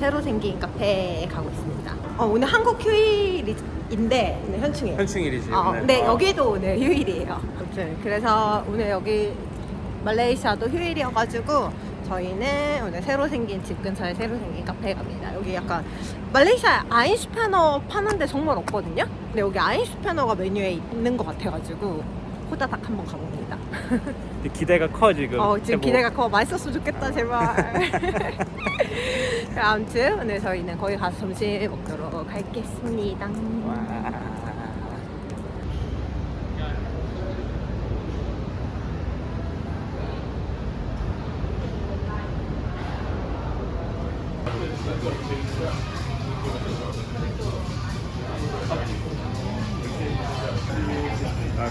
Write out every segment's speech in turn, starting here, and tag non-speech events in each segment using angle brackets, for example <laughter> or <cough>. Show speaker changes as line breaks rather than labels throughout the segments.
새로 생긴 카페에 가고 있습니다. 어, 오늘 한국 휴일인데 오늘 현충일.
현충일이지
어,
오늘.
근데
어.
여기도 오늘 휴일이에요. 아무튼 그래서 오늘 여기 말레이시아도 휴일이어가지고 저희는 오늘 새로 생긴 집 근처에 새로 생긴 카페에 갑니다. 여기 약간 말레이시아 아인슈페너 파는데 정말 없거든요. 근데 여기 아인슈페너가 메뉴에 있는 것 같아가지고 호다닥 한번 가봅니다.
기대가 커 지금.
어, 지금
제목.
기대가 커. 맛있었으면 좋겠다, 제발. <laughs> 아무튼 오늘 저희는 거기 가서 점심 먹도록 하겠습니다.
와.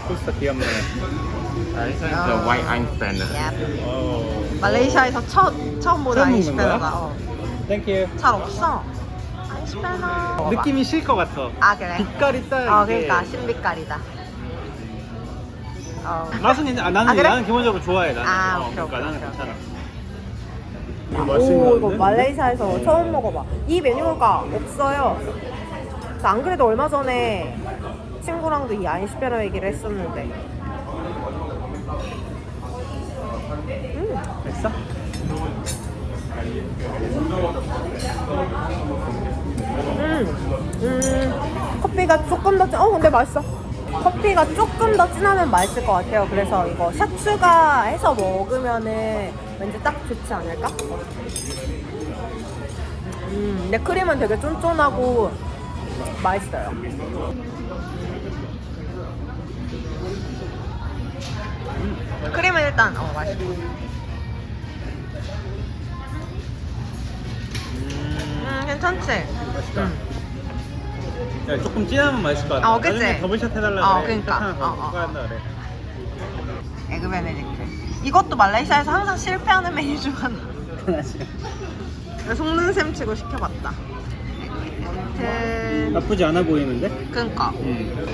코스타 귀엽네.
Đấy,
Ờ.
the white Einstein.
어.
말레이시아에서 첫, 처음 보는
처음 먹는
아인슈페너가
거야?
어,
땡큐.
잘 없어. 아인슈페너.
느낌이 실 것 같아.
아, 그래?
빛깔이 딱.
어,
이게.
그러니까 신빛깔이다. 어.
맛은 있는. 아, 나는
아, 그래?
나는 기본적으로 좋아해. 나는.
아,
어,
오케이,
그러니까
오케이,
나는
오케이.
괜찮아.
오, 이거 말레이시아에서 처음 먹어봐. 이 메뉴가 없어요. 그래서 안 그래도 얼마 전에 친구랑도 이 아인슈페너 얘기를 했었는데. 음,
됐어?
음, 음, 커피가 조금 더, 진- 어, 근데 맛있어. 커피가 조금 더 진하면 맛있을 것 같아요. 그래서 이거 샷 추가해서 먹으면은 왠지 딱 좋지 않을까? 음, 근데 크림은 되게 쫀쫀하고 맛있어요. 크림은 일단 어 맛있고. 음, 괜찮지?
맛있다.
음.
야, 조금 진하면 맛있을 것 같아.
어, 그치?
나중에 더블샷 해달라
어,
그래.
그러니까.
샷 하나
어,
더
어,
추가한다 그래.
에그 베네딕트. 이것도 말레이시아에서 항상 실패하는 메뉴 중 하나. 속는 셈 치고 시켜봤다. 에그 베네딕트.
나쁘지 않아 보이는데?
그니까.
음.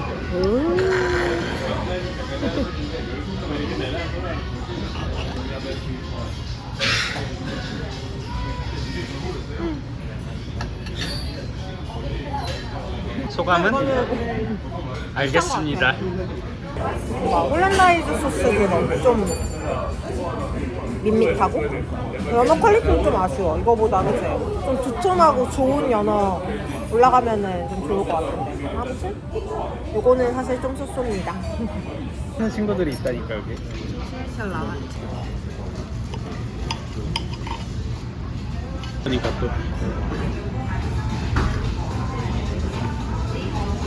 소감은? 알겠습니다.
뭔가 홀란다이즈 소스가 좀 밋밋하고 연어 퀄리티는 좀 아쉬워. 이거보다 그치? 좀 두툼하고 좋은 연어 올라가면은 좀 좋을 것 같은데. 아무튼 요거는 사실 좀 쏘쏘입니다.
하는 친구들이 있다니까 여기.
잘 나왔지.
그러니까 또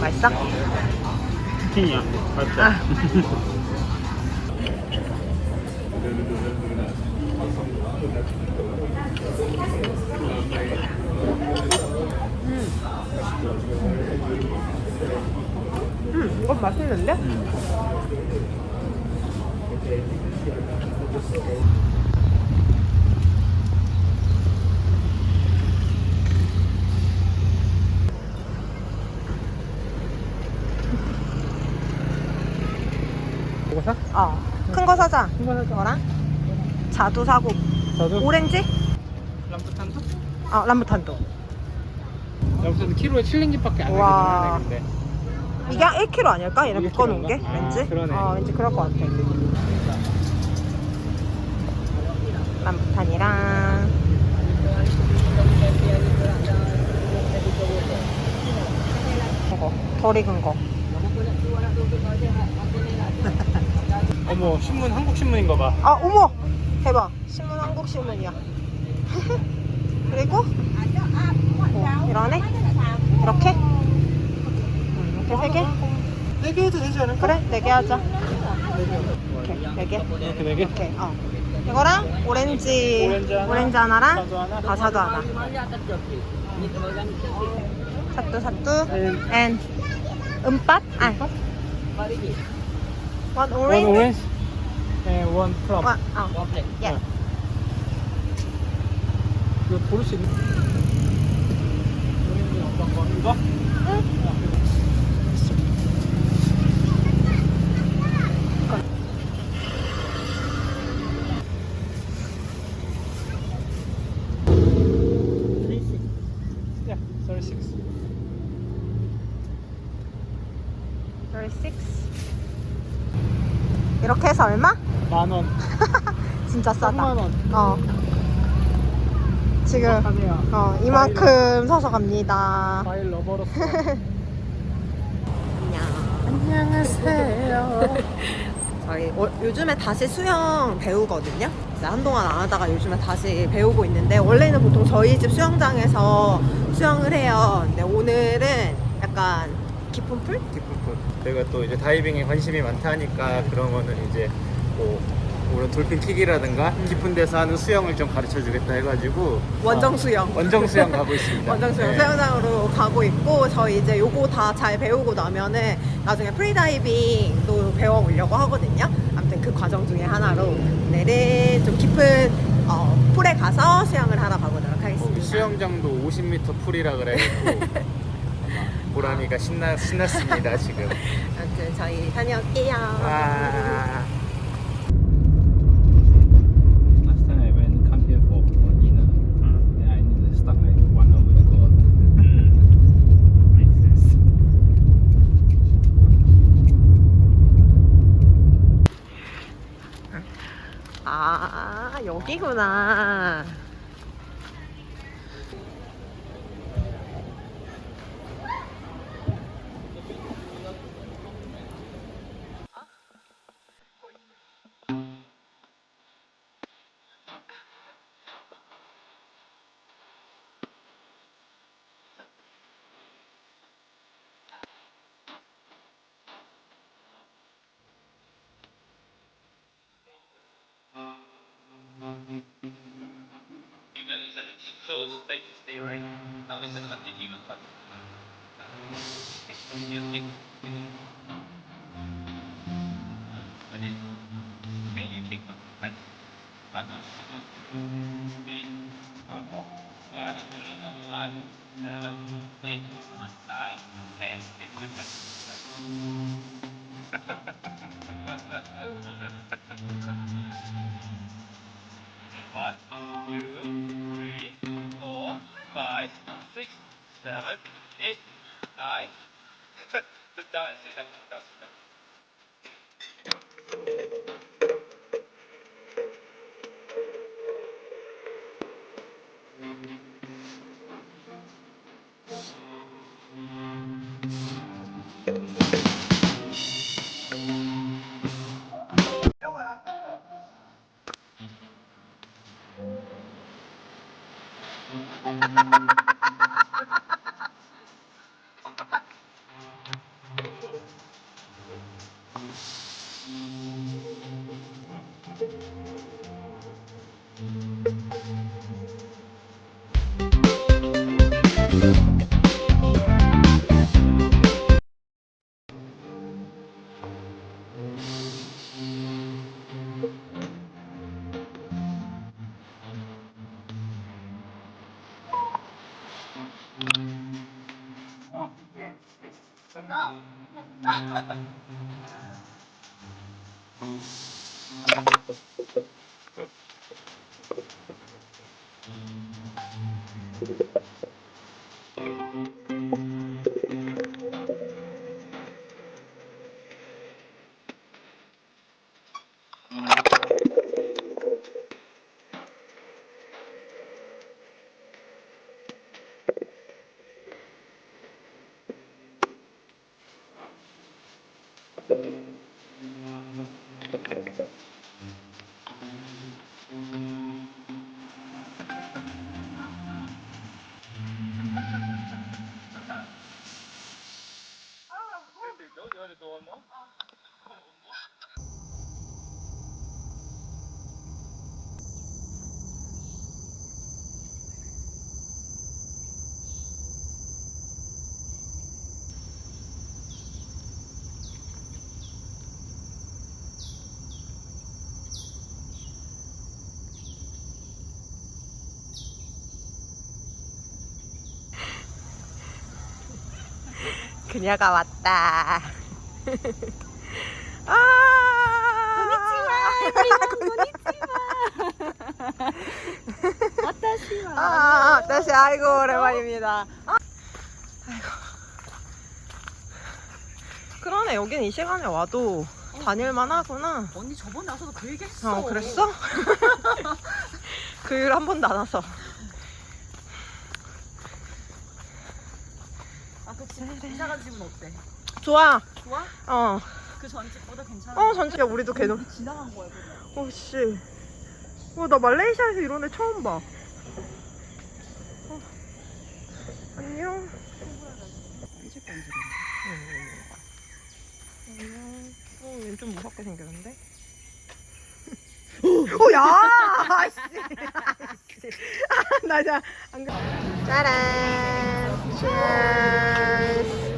맛있어?
치킨이야. 맞죠?
아. 음, 이건 맛있는데?
이 사?
어. 큰 거 사자.
이거 사자.
이거랑 자두 사고
저도
오렌지?
람부탄도?
어, 람부탄도.
람부탄도 키로에 7링깃밖에 안
와.
하네 근데.
이게 한 1kg 아닐까? 얘네
1kg
묶어놓은 게?
인가? 아,
왠지?
그러네.
어, 왠지 그럴 것 같아. 람부탄이랑 이거 덜 익은 거.
어머 신문 한국 신문인 거 봐.
아, 어머! 대박. 신문 한국 신문이야. <laughs> 그리고 어, 이러네? 이렇게? 음, 이렇게 세 개?
네개 해도 되지 않을까?
그래, 네 개 하자. 이렇게, 네 개?
이렇게 네 개?
이렇게, 어. 이거랑 오렌지,
오렌지 하나,
오렌지 하나랑
사두 하나.
아, 사두 하나. 사두, 사두,
And-
and 음pat? 아, One orange.
One
orange
and one plum.
One, oh. one plum. Yeah. yeah.
이거 고를 수 이거?
응. 1인분에서 얼마?
만원. <laughs>
진짜 싸다.
만 원.
어. 지금 어 이만큼 사서 갑니다.
과일 러버로. <laughs>
안녕하세요. <laughs> 저희 어, 요즘에 다시 수영 배우거든요. 한동안 안 하다가 요즘에 다시 배우고 있는데 원래는 보통 저희 집 수영장에서 수영을 해요. 근데 오늘은 약간 깊은 풀?
깊은 풀. 저희가 또 이제 다이빙에 관심이 많다 하니까 그러면은 이제 뭐 오늘 돌핀 킥이라든가 깊은 데서 하는 수영을 좀 가르쳐 주겠다 해가지고
원정
어,
수영.
원정 수영 가고 <laughs> 있습니다.
원정 수영
네.
수영장으로 가고 있고 저희 이제 요거 다 잘 배우고 나면은 나중에 프리다이빙도 배워보려고 하거든요. 아무튼 그 과정 중에 하나로 오늘은 좀 깊은 어, 풀에 가서 수영을 하러 가보도록 하겠습니다.
수영장도 50m 풀이라 그래가지고 아마 <laughs> 보람이가 신나 신났습니다 지금.
아무튼 저희 다녀올게요.
와.
Last time I went come here for, for dinner, then I need to stuck like one hour to go. Makes sense.
아 여기구나.
So stay, stay right now is not the human part. It's music. But it can you take but but not but I never think my life.
그녀가 왔다. <laughs> 아!
아따시와. <laughs>
아, 다시 아이고 오랜만입니다. 아. 아이고. 그러네 여긴 이 시간에 와도 다닐만 하구나.
언니 저번에 와서도 그 얘기 했어.
어 그랬어? <laughs> 그 이후로 한 번도 안 와서.
그 집, 이사 간 집은 어때?
좋아.
좋아?
어.
그 전집보다 괜찮아?
어 전지야 우리도 개놀.
지나간 거야, 그래.
어 씨. 와 나 말레이시아에서 이런 애 처음 봐. 어. 안녕.
삐질 건지.
안녕. 어, 얘좀 무섭게 생겼는데? 오, <laughs> 야! 아이씨. 아, 안 가. 짜란. 치얼스.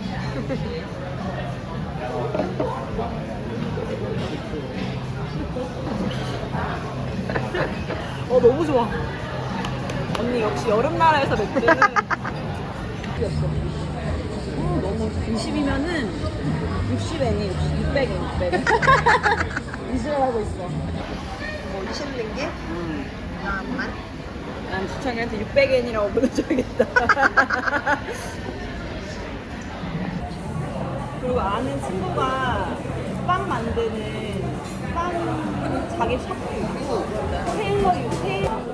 어, 너무 좋아. 언니 역시 여름 나라에서 맥주는. <laughs> 어, 너무 20이면은 60엔이 600엔, 600엔. 이수하고 있어.
뭐, 20링기? 잠깐만.
난 주창이한테 600엔이라고 <laughs> 보내줘야겠다. 그리고 아는 친구가 빵 만드는 빵 자기 샵도 있고 테일러 내가